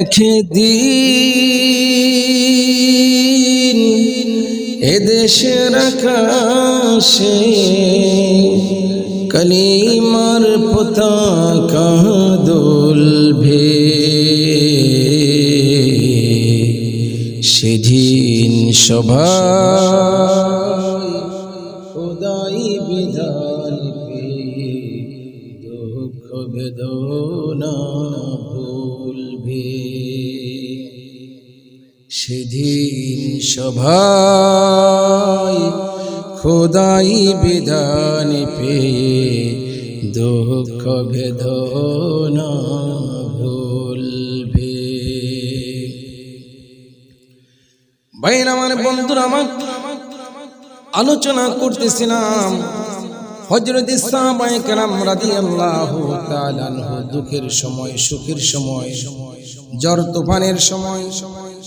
রেখে দিন এদেশের আকাশে কলিমার পতাকা দুলবে। সেদিন সভা সভায় খোদাই বিধান পেয়ে দুঃখ বেদনা ভুলবে। ভাইরা আমার বন্ধুরা আমার আলোচনা করতেছিলাম হজরত সাহাবায়ে কেরাম তাআলা আনহু দুঃখের সময়, সুখের সময়, জ্বর, তুফানের সময়।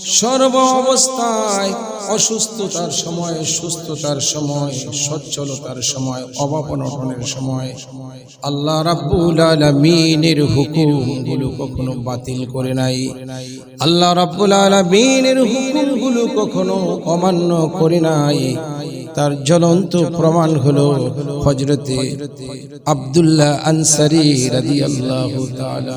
সর্ব অবস্থায় অসুস্থতার সময়, সুস্থতার সময়, সচ্ছলতার সময়, অভাব অনটনের সময়, আল্লাহ রাব্বুল আলামিনের হুকুমগুলো কখনো বাতিল করে নাই। আল্লাহ রাব্বুল আলামিনের হুকুমগুলো কখনো অমান্য করে নাই। তার জ্বলন্ত প্রমাণ হলো হজরতে আব্দুল্লাহ আনসারি রাদিয়াল্লাহু তাআলা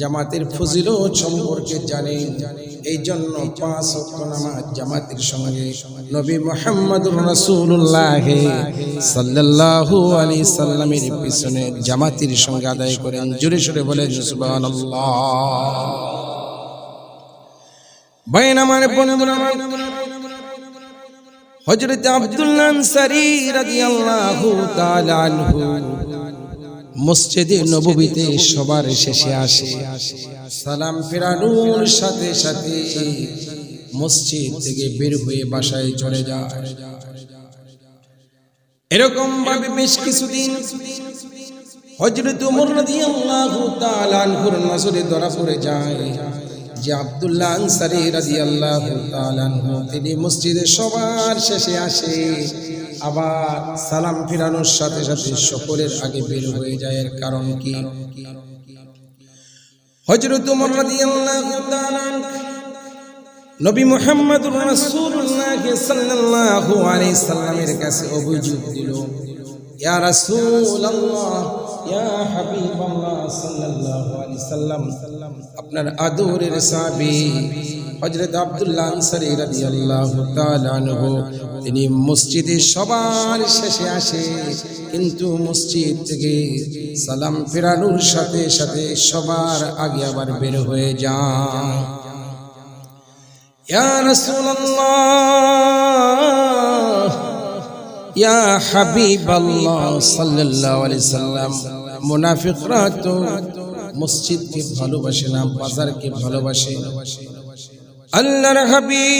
জামাতের ফজিলত সম্পর্কে জানে। এই জন্য পাঁচ নামাজ জামাতের সঙ্গে নবী মুহাম্মদ রাসূলুল্লাহ সাল্লাল্লাহু আলাইহি সাল্লামের পিছনে জামাতের সঙ্গে আদায় করেন। জোরে সোরে বলেন, সুবহানাল্লাহ। বাইন আমার বন্ধুরা, হযরত আব্দুল্লাহ আনসারী রাদিয়াল্লাহু তাআলা আনহু মসজিদে নববীতে সবার শেষে আসে। সালাম ফেরানোর সাথে সাথে মসজিদ থেকে বের হয়ে বাসায় চলে যায়। এরকম ভাবে বেশ কিছুদিন যায় আব্দুল্লাহ তিনি মসজিদে সবার শেষে আসে। আবার সালাম ফিরানোর সাথে সাথে সকলের আগে বের হয়ে যায় এর কারণ কি? তাআলা নবী মুহাম্মদুর রাসূলুল্লাহ সাল্লাল্লাহু আলাইহি সাল্লামের কাছে অভিযোগ দিল, ইয়া রাসূলুল্লাহ, ইয়া হাবিবাল্লাহ সাল্লাল্লাহু আলাইহি সাল্লাম, আপনার আদরের সাহাবী হযরত আব্দুল্লাহ আনসারী রাদিয়াল্লাহু তাআলা আনহু, তিনি মসজিদে সবার শেষে আসে, কিন্তু মসজিদ থেকে সালাম ফেরানোর সাথে সাথে সবার আগে আবার বের হয়ে যায়। ইয়া রাসূলুল্লাহ, ইয়া হাবিবাল্লাহ সাল্লাল্লাহু আলাইহি সাল্লাম, মুনাফিকরা তো মসজিদকে ভালোবাসে না, বাজারকে ভালোবাসে। আল্লাহর হাবিব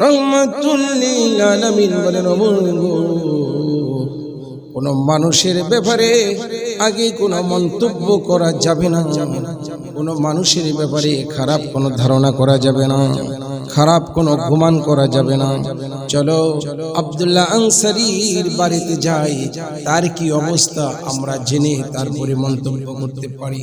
রহমাতুল লিল আলামিন বলেন কোন মানুষের ব্যাপারে আগে কোনো মন্তব্য করা যাবে না। কোনো মানুষের ব্যাপারে খারাপ কোনো ধারণা করা যাবে না। খারাপ কোনো গুমান করা যাবে না। চলো, আব্দুল্লাহ আনসারির বাড়িতে যাই। তার কি অবস্থা? আমরা জেনে তারপরে মন্তব্য করতে পারি।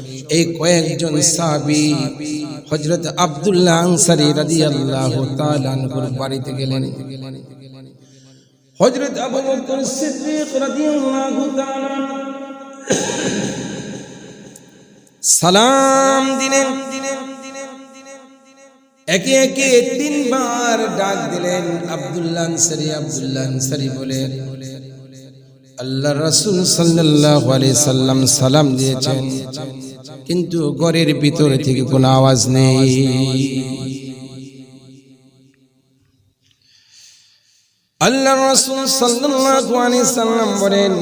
এই কয়েকজন সাহাবী হযরত আব্দুল্লাহ আনসারী রাদিয়াল্লাহু তাআলা আনহুর বাড়িতে গেলেন। তাআলা সালাম দিলেন। একে একে তিনবার ডাক দিলেন আব্দুল্লাহ আনসারি আব্দুল্লাহ আনসারি বলে আল্লাহ রসুল সাল্লাহ সাল্লাম সালাম দিয়েছেন। কিন্তু ঘরের ভিতরে থেকে কোনো আওয়াজ নেই। আল্লাহ রসুল সাল্লাহ সাল্লাম বলেন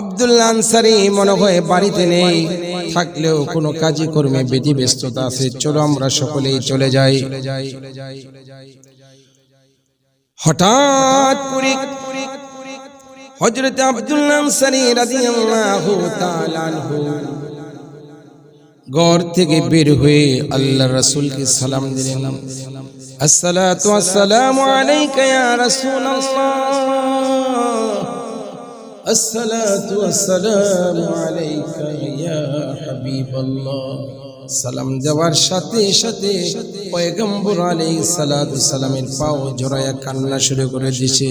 আব্দুল্লাহ আনসারি মনে হয় বাড়িতে নেই, থাকলেও কোনো কাজে কর্মে বেদি ব্যস্ততা আছে। চলো আমরা সকলেই চলে যাই। হঠাৎ করে হজরত আব্দুল্লাহ আনসারি রাদিয়াল্লাহু তাআলা আনহু ঘর থেকে বের হয়ে আল্লাহ রাসূলকে সালাম দিলেন। আসসালাতু আসসালামু আলাইকা ইয়া রাসূলাল্লাহ। আসসালাতু আসসালামু আলাইকা ইয়া হাবিবাল্লাহ। সালাম দেওয়ার সাথে সাথে পয়গম্বর আলাইহিস সালাতু সালামের পাও জড়ায়া কান্না শুরু করে দিছে।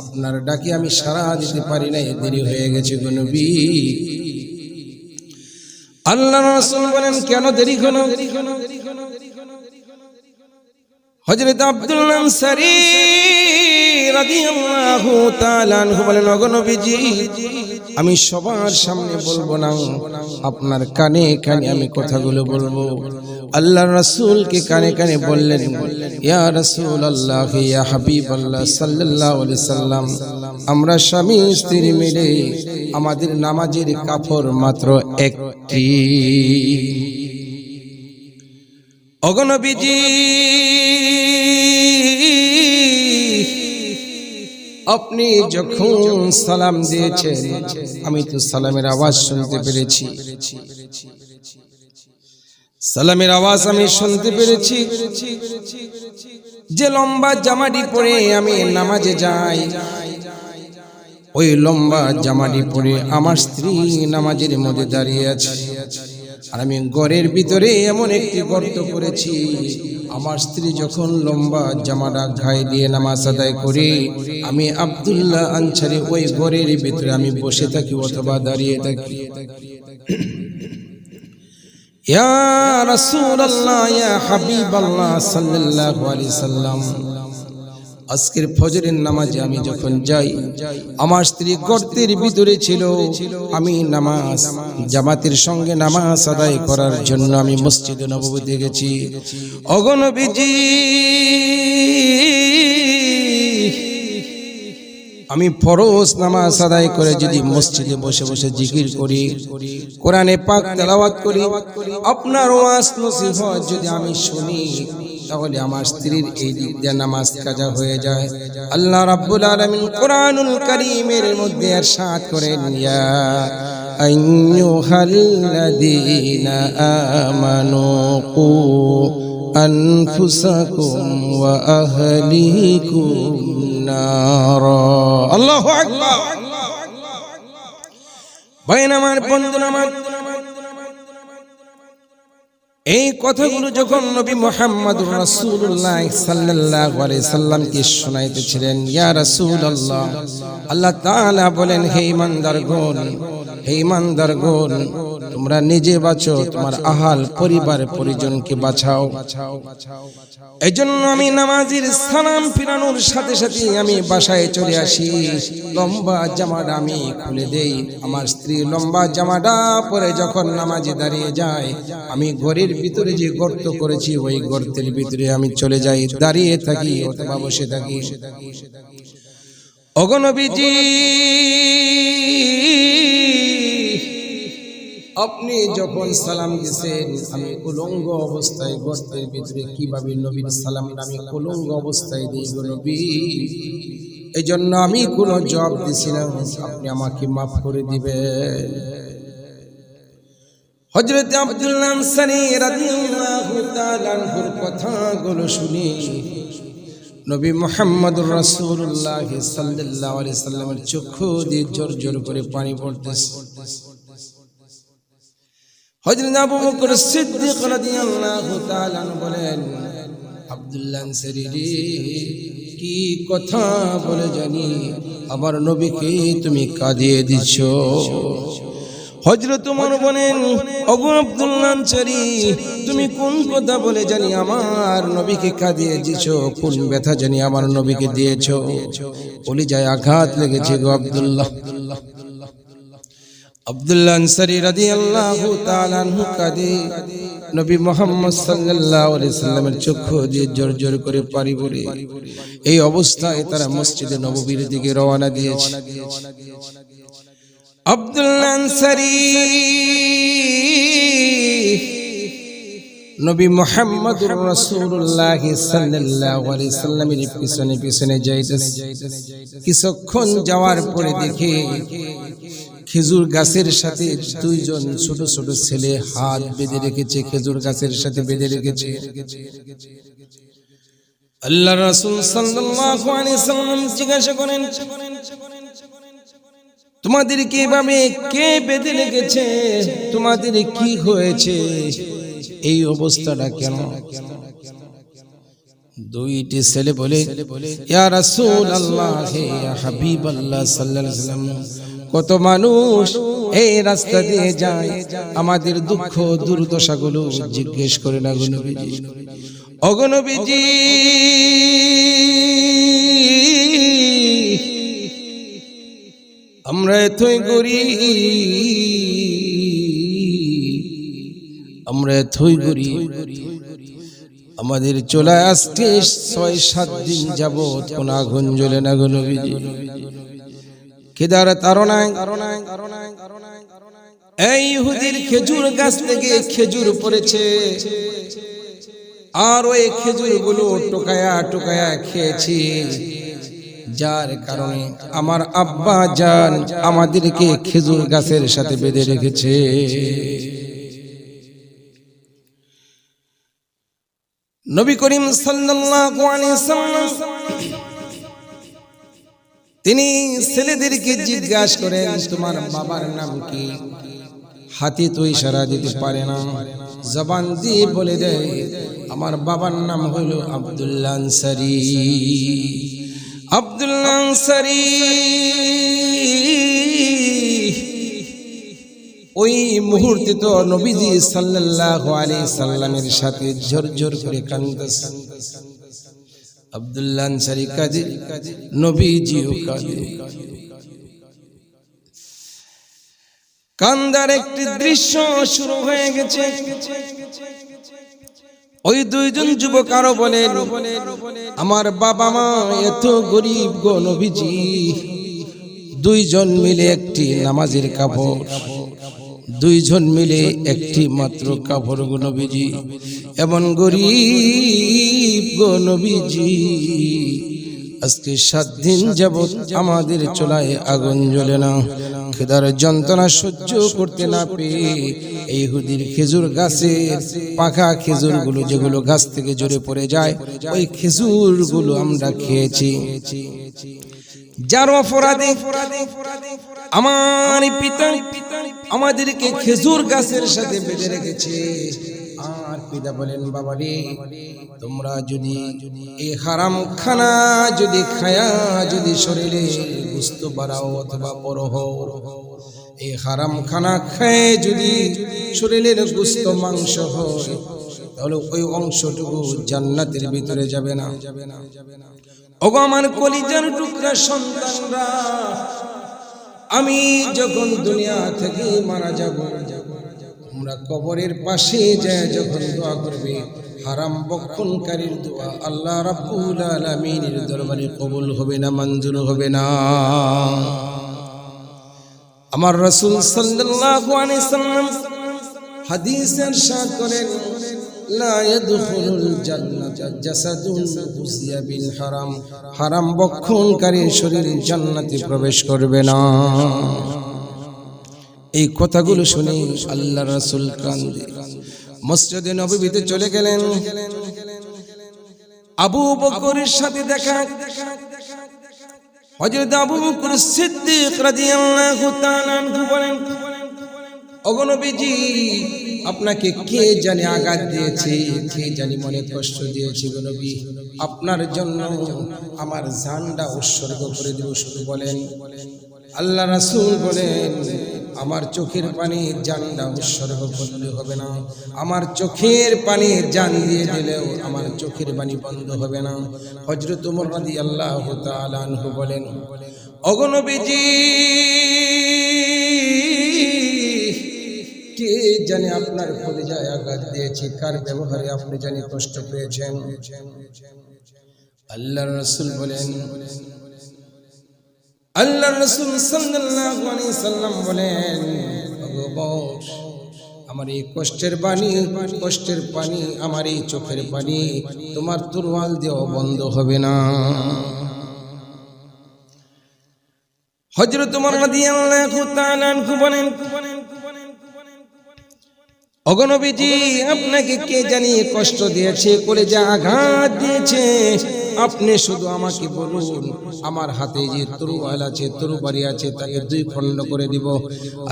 আপনার ডাকে আমি সারা দিতে পারি নাই, দেরি হয়ে গেছে গো আল্লাহ রাসূল বলেন, কেন দেরি হলো? হযরত আব্দুল আনসারী রাদিয়াল্লাহু আমি সবার সামনে বলব না, আপনার কানে কানে আমি কথাগুলো বলব। আল্লাহ রাসূলকে কানে কানে বললেন, ইয়া রাসূলুল্লাহ, ইয়া হাবিবাল্লাহ সাল্লাল্লাহু আলাইহি সাল্লাম, আমরা স্বামী স্ত্রী মিলে আমাদের নামাজের কাপড় মাত্র একটি। অগণবীজি আপনি যখন সালাম দিয়েছেন, আমি তো সালামের আওয়াজ শুনতে পেরেছি। সালামের আওয়াজ আমি শুনতে পেরেছি। যে লম্বা জামাটি পরে আমি নামাজে যাই, ওই লম্বা জামাটি পরে আমার স্ত্রী নামাজের মধ্যে দাঁড়িয়ে আছে। আর আমি ঘরের ভিতরে এমন একটি গর্ত করেছি। আমার স্ত্রী যখন লম্বা জামাটা ঘাই দিয়ে নামাজ আদায় করি, আমি আব্দুল্লাহ আনসারি ওই ঘরের ভিতরে আমি বসে থাকি অথবা দাঁড়িয়ে থাকি। ইয়া রাসূলুল্লাহ, ইয়া হাবিবাল্লাহ সাল্লাল্লাহু আলাইহি সাল্লাম আজকের ফজরের নামাজে আমি যখন যাই, আমার স্ত্রী গর্তের ভিতরে ছিল। আমি নামাজ, জামাতের সঙ্গে নামাজ আদায় করার জন্য আমি মসজিদে নববীতে গেছি। অগণবীজি আমি ফরজ নামাজ আদায় করে যদি মসজিদে বসে বসে জিকির করি, কোরআনে পাক তেলাওয়াত করি, আপনার ওয়াজ নসিহত যদি আমি শুনি। তাহলে আমার স্ত্রীর এই দিক দিয়ে নামাজ কাজা হয়ে যায় আল্লাহ রাব্বুল আলামিন কোরআনুল কারীমের মধ্যে ارشاد করেন ইয়া আইয়ুহাল্লাযীনা আমানু কু আনফুসাকুম ওয়া আহলিকুম নারা আল্লাহু আকবার ভাইন আমার বন্ধু আমার এই কথাগুলো যখন নবী মোহাম্মদ রাসূলুল্লাহ সাল্লাল্লাহু আলাইহি সাল্লামকে শোনাইতেছিলেন, ইয়া রাসূলুল্লাহ, আল্লাহ তাআলা বলেন, হে ইমানদারগণ হে ইমানদারগণ, তোমরা নিজে বাঁচো, তোমার আহাল পরিবার পরিজনকে বাঁচাও। এই জন্য আমি নামাজির সালাম ফিরানোর সাথে সাথে আমি বাসায় চলে আসি। লম্বা জামাটা আমি খুলে দেই। আমার স্ত্রী লম্বা জামাটা পরে যখন নামাজে দাঁড়িয়ে যায়, আমি ঘরের ভিতরে যে গর্ত করেছি, ওই গর্তের ভিতরে আমি চলে যাই। দাঁড়িয়ে থাকি, অথবা বসে থাকি। অগণবীজি আপনি যখন সালাম দিয়েছেন আমি কুলঙ্গ অবস্থায় গর্তের ভিতরে কীভাবে নবীর সালাম আমি কুলঙ্গ অবস্থায় দিই নবী? এই জন্য আমি কোনো জবাব দিছিলাম আপনি আমাকে মাফ করে দিবেন। হজরত আব্দুল্লাহ আনসারী রাদিয়াল্লাহু তাআলা আনহুর কথাগুলো শুনি। নবী মুহাম্মদুর রাসূলুল্লাহ সাল্লাল্লাহু আলাইহি সাল্লামের চক্ষু দিয়ে জোর জোর করে পানি পড়তেছে। তাআলা বলেন কি কথা বলে জানি? আমার নবীকে তুমি কাঁদিয়ে দিছো। হজরত তোমার বলেন অগুন আব্দুল্লাহ তুমি কোন কথা বলে জানি? আমার নবীকে কাঁদিয়ে দিয়েছ কোন ব্যথা জানি আমার নবীকে দিয়েছ? বলি যায় আঘাত লেগেছে গো আব্দুল্লাহ। আব্দুল্লাহ আনসারী রাদিয়াল্লাহু তাআলা আনহু কাঁদে। নবী মোহাম্মদ সাল্লাল্লাহু আলাইহি সাল্লামের চক্ষু দিয়ে জোর জোর করে পারি বলে এই অবস্থায় তারা মসজিদে নববীর দিকে রওনা দিয়েছে। আব্দুল্লাহ আনসারী নবী মোহাম্মদুর রাসূলুল্লাহ সাল্লাল্লাহু আলাইহি সাল্লামের পিছনে পিছনে যাইতেছে। কিছুক্ষণ যাওয়ার পরে দেখে খেজুর গাছের সাথে দুইজন ছোট ছোট ছেলে হাত বেঁধে রেখেছে, খেজুর গাছের সাথে বেঁধে রেখেছে। আল্লাহ রাসূল সাল্লাম জিজ্ঞাসা করেন কে বেঁধে রেখেছে? তোমাদের কি হয়েছে? এই অবস্থাটা কেন? দুইটি ছেলে বলে আল্লাহ হাবিব আল্লাহ ওয়াসাল্লাম কত মানুষ এই রাস্তা দিয়ে যায়, আমাদের দুঃখ দুর্দশাগুলো জিজ্ঞেস করে না গো নবীজি। অগনবীজি আমরা এতই করি আমরা এতই করি আমাদের চলে আসতে ছয় সাত দিন যাবৎ কোন আগুন জ্বলে না গো নবীজি কেদার তারনায় এই ইহুদির খেজুর গাছ থেকে খেজুর পড়েছে। আর ওই খেজুরগুলো টোকায়া টোকায়া খেয়েছি। যার কারণে আমার আব্বা জান আমাদেরকে খেজুর গাছের সাথে বেঁধে রেখেছে। নবী করিম সাল্লাল্লাহু আলাইহি সাল্লাম তিনি ছেলেদেরকে জিজ্ঞাসা করেন, তোমার বাবার নাম কি? হাতি তো ইশারা দিতে পারে না। জবান দিয়ে বলে দেয়, আমার বাবার নাম হলো আব্দুল্লাহ আনসারি। আব্দুল্লাহ আনসারি ওই মুহূর্তে তো নবীজি সাল্লাল্লাহু আলাইহি সাল্লামের সাথে ঝরঝর করে কান্দাছে নবীজিও কান্দার একটি দৃশ্য শুরু হয়ে গেছে। ওই দুইজন যুবক আরও বলেন, আমার বাবা মা এত গরিব গো নবীজি। দুইজন মিলে একটি নামাজের কাপড়, দুইজন মিলে একটি মাত্র কাপড় গো নবীজি। এমন গরিব নবীজি, আজকে সাত দিন যাবৎ আমাদের চলায় আগুন জ্বলে না। খেদার যন্ত্রণা সহ্য করতে না পেয়ে এই হুদির খেজুর গাছে পাখা খেজুরগুলো যেগুলো গাছ থেকে জোরে পড়ে যায়, ওই খেজুরগুলো আমরা খেয়েছি। যার অপরাধে আমার পিতা আমাদেরকে খেজুর গাছের সাথে বেঁধে রেখেছে। পিতা বলেন বাবা রে তোমরা যদি এই হারাম খানা যদি খায়া যদি শরীরে গুস্ত বাড়াও অথবা বড় হও এই হারাম খানা খেয়ে যদি শরীরের গুস্ত মাংস হয়, তাহলে ওই অংশটুকু জান্নাতের ভিতরে যাবে না। ওগো আমার কলিজার টুকরা সন্তানরা, আমি যখন দুনিয়া থেকে মারা যাব তোমরা কবরের পাশে যায় যখন দোয়া করবে, হারাম বক্ষণকারীর দোয়া আল্লাহ রাব্বুল আলামিনের দরবারে কবুল হবে না, মঞ্জুর হবে না। আমার রাসূল করেন হারাম হারাম বক্ষণকারী শরীর জান্নাতে প্রবেশ করবে না। এই কথাগুলো শুনে আল্লাহ রাসূল কান্দে মসজিদে নববীতে চলে গেলেন। আবু বকরের সাথে দেখা। হযরত আবু বকর সিদ্দিক রাদিয়াল্লাহু তাআলা বলেন, ওগো নবীজি, আপনাকে কে জানে আঘাত দিয়েছে, কে জানি মনে কষ্ট দিয়েছে গো নবী? আপনার জন্য আমার জানটা উৎসর্গ করে দেব শুধু বলেন। আল্লাহ রাসূল বলেন, আমার চোখের পানি জানটা উৎসর্গ করলে হবে না। আমার চোখের পানি জান দিয়ে দিলেও আমার চোখের পানি বন্ধ হবে না। হজরত রাদিয়াল্লাহু তাআলা আনহু বলেন অগনবীজি কে জানে আপনার কলিজায় আঘাত দিয়েছে? কার ব্যবহারে আপনি জানি কষ্ট পেয়েছেন? আল্লাহ রসুল বলেন আল্লাহ রসুল সাল্লাম বলেন আমার এই কষ্টের পানি কষ্টের পানি আমার এই চোখের পানি, তোমার তুরওয়াল দেওয়া বন্ধ হবে না। হজরত আপনাকে কে জানি কষ্ট দিয়েছে করে যা আঘাত দিয়েছে? আপনি শুধু আমাকে বলুন আমার হাতে যে তরুয়াল আছে তরুবারি আছে তাকে দুই খণ্ড করে দিব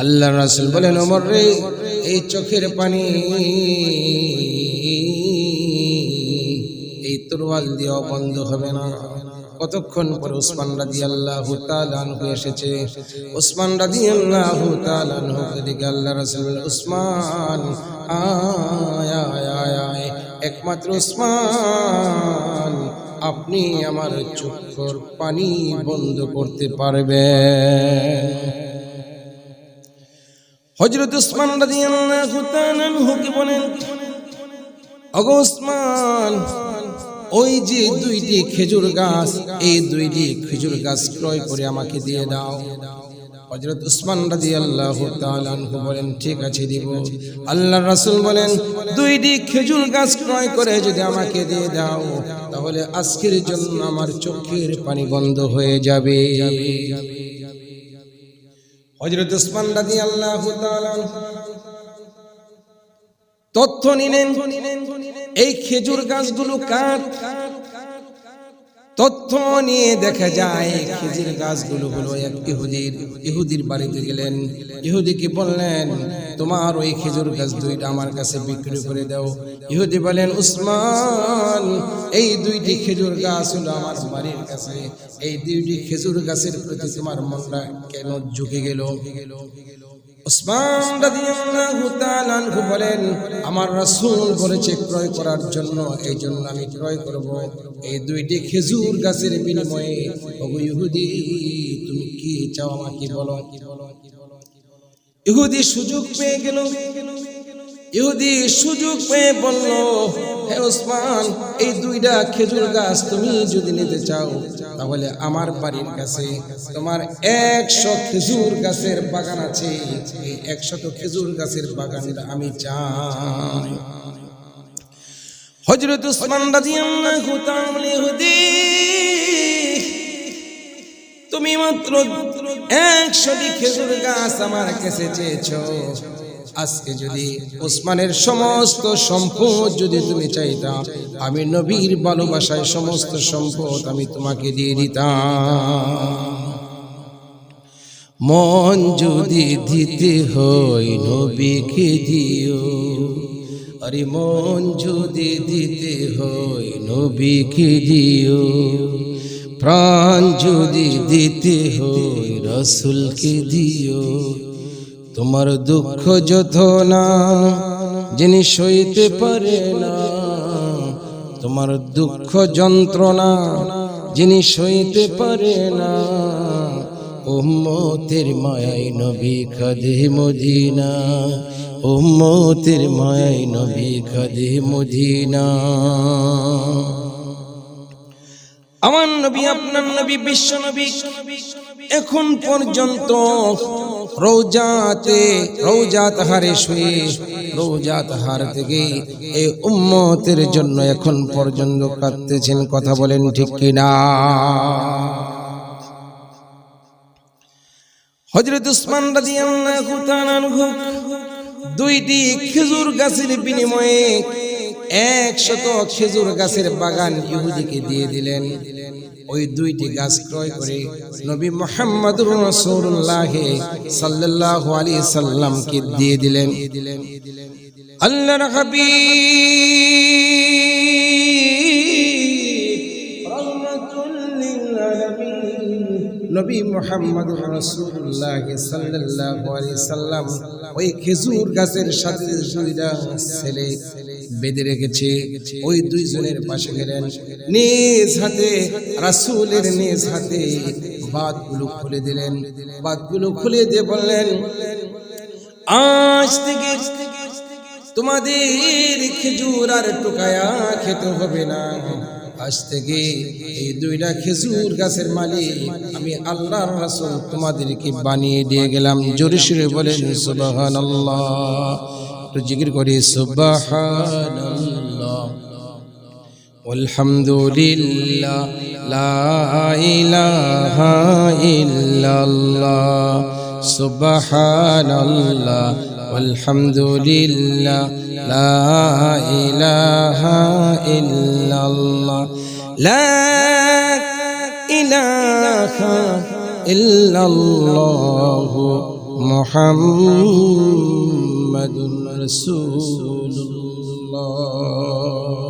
আল্লাহ রাসুল বলেন ওমর রে এই চোখের পানি এই তরোয়াল দেওয়া বন্ধ হবে না কতক্ষণ পরে উসমান রাজি আল্লাহ তালানহু এসেছে উসমান রাজি আল্লাহ তালানহু দিকে আল্লাহ রসুল উসমান আয় আয় আয় একমাত্র উসমান আপনি আমার চোখের পানি বন্ধ করতে পারবেন। হজরত উসমান রাদিয়াল্লাহু তাআলা আনহু কি বলেন, ওগো উসমান, ওই যে দুইটি খেজুর গাছ, এই দুইটি খেজুর গাছ ক্রয় করে আমাকে দিয়ে দাও। হযরত উসমান রাদিয়াল্লাহু তাআলা আনহু বলেন, ঠিক আছে, দিব। আল্লাহর রাসূল বলেন দুইটি খেজুর গাছ ক্রয় করে যদি আমাকে দিয়ে দাও, তাহলে আজকের জন্য আমার চোখের পানি বন্ধ হয়ে যাবে। হজরত উসমান রাদিয়াল্লাহু তাআলা তথ্য নিলেন, এই খেজুর গাছগুলো কার তথ্য নিয়ে দেখা যায়, খেজুর গাছগুলো হলো এক ইহুদির। ইহুদির বাড়িতে গেলেন। ইহুদিকে বললেন, তোমার ওই খেজুর গাছ দুইটা আমার কাছে বিক্রি করে দাও। ইহুদি বলেন উসমান, এই দুইটি খেজুর গাছ হলো আমার বাড়ির কাছে। এই দুইটি খেজুর গাছের প্রতি তোমার মনটা কেন ঝুঁকে গেল? উসমান রাদিয়াল্লাহু তাআলা বলেন, আমার রাসূল বলেছে ক্রয় করার জন্য এই জন্য আমি ক্রয় করব। এই দুইটি খেজুর গাছের বিনিময়ে, ওগো ইহুদি, তুমি কি চাও আমাকে বলো? ইহুদি সুযোগ পেয়ে গেল। ইহুদি সুযোগ পেয়ে বলল, হে ওসমান, এই দুইটা খেজুর গাছ তুমি যদি নিতে চাও, তাহলে আমার বাড়ির কাছে তোমার একশো খেজুর গাছের বাগান আছে। এই একশত খেজুর গাছের বাগানটা আমি চাই। হজরত উসমান তুমি মাত্র একশোটি খেজুর গাছ আমার কাছে চেয়েছো। আজকে যদি ওসমানের সমস্ত সম্পদ যদি তুমি চাইতা, আমি নবীর ভালোবাসায় সমস্ত সম্পদ আমি তোমাকে দিয়ে দিতাম। মন যদি দিতে হয় নবীকে দিও, আরে মন যদি দিতে হয় নবীকে দিও, প্রাণ যদি দিতে হয় রসুলকে দিও। তোমার দুঃখ যত না, যিনি সইতে পারে না, তোমার দুঃখ যন্ত্রণা, যিনি সইতে পারে না, উম্মতের মায়াই নবী খাদে মদিনা, উম্মতের মায়াই নবী খাদে মদিনা। আমার নবী, আপনার নবী, বিশ্ব নবী এখন পর্যন্ত রৌজাতে, রৌজাত হারে শুয়ে, রৌজাত হার থেকে এই উম্মতের জন্য এখন পর্যন্ত কাঁদতেছেন, কথা বলেন ঠিক কিনা? হজরত উসমান রাদিয়াল্লাহু তাআলা দুইটি খেজুর গাছের বিনিময়ে একশত খেজুর গাছের বাগান ইহুদিকে দিয়ে দিলেন। ওই দুইটি গাছ ক্রয় করে নবী মোহাম্মদুর রাসূলুল্লাহ সাল্লাল্লাহু আলাইহি সাল্লামকে দিয়ে দিলেন। আল্লাহর আলামিন নবী মোহাম্মদ রসুল্লাহ সাল্লাল্লাহু আলাইহি সাল্লাম ওই খেজুর গাছের সাথে দুইটা ছেলে বেঁধে রেখেছে। ওই দুইজনের পাশে গেলেন। নিজ হাতে, রাসুলের নিজ হাতে বাতগুলো খুলে দিলেন। বাতগুলো খুলে দিয়ে বললেন, আজ থেকে তোমাদের খেজুর আর টোকায়া খেতে হবে না। আজ থেকে এই দুইটা খেজুর গাছের মালিক আমি আল্লাহ রাসূল তোমাদেরকে বানিয়ে দিয়ে গেলাম। জোরে সুরে বলেন, সুবহানাল্লাহ। একটু জিকির করি সুবহানাল্লাহ والحمد لله لا إله إلا الله سبحان الله والحمد لله لا إله إلا الله لا إله إلا الله محمد رسول الله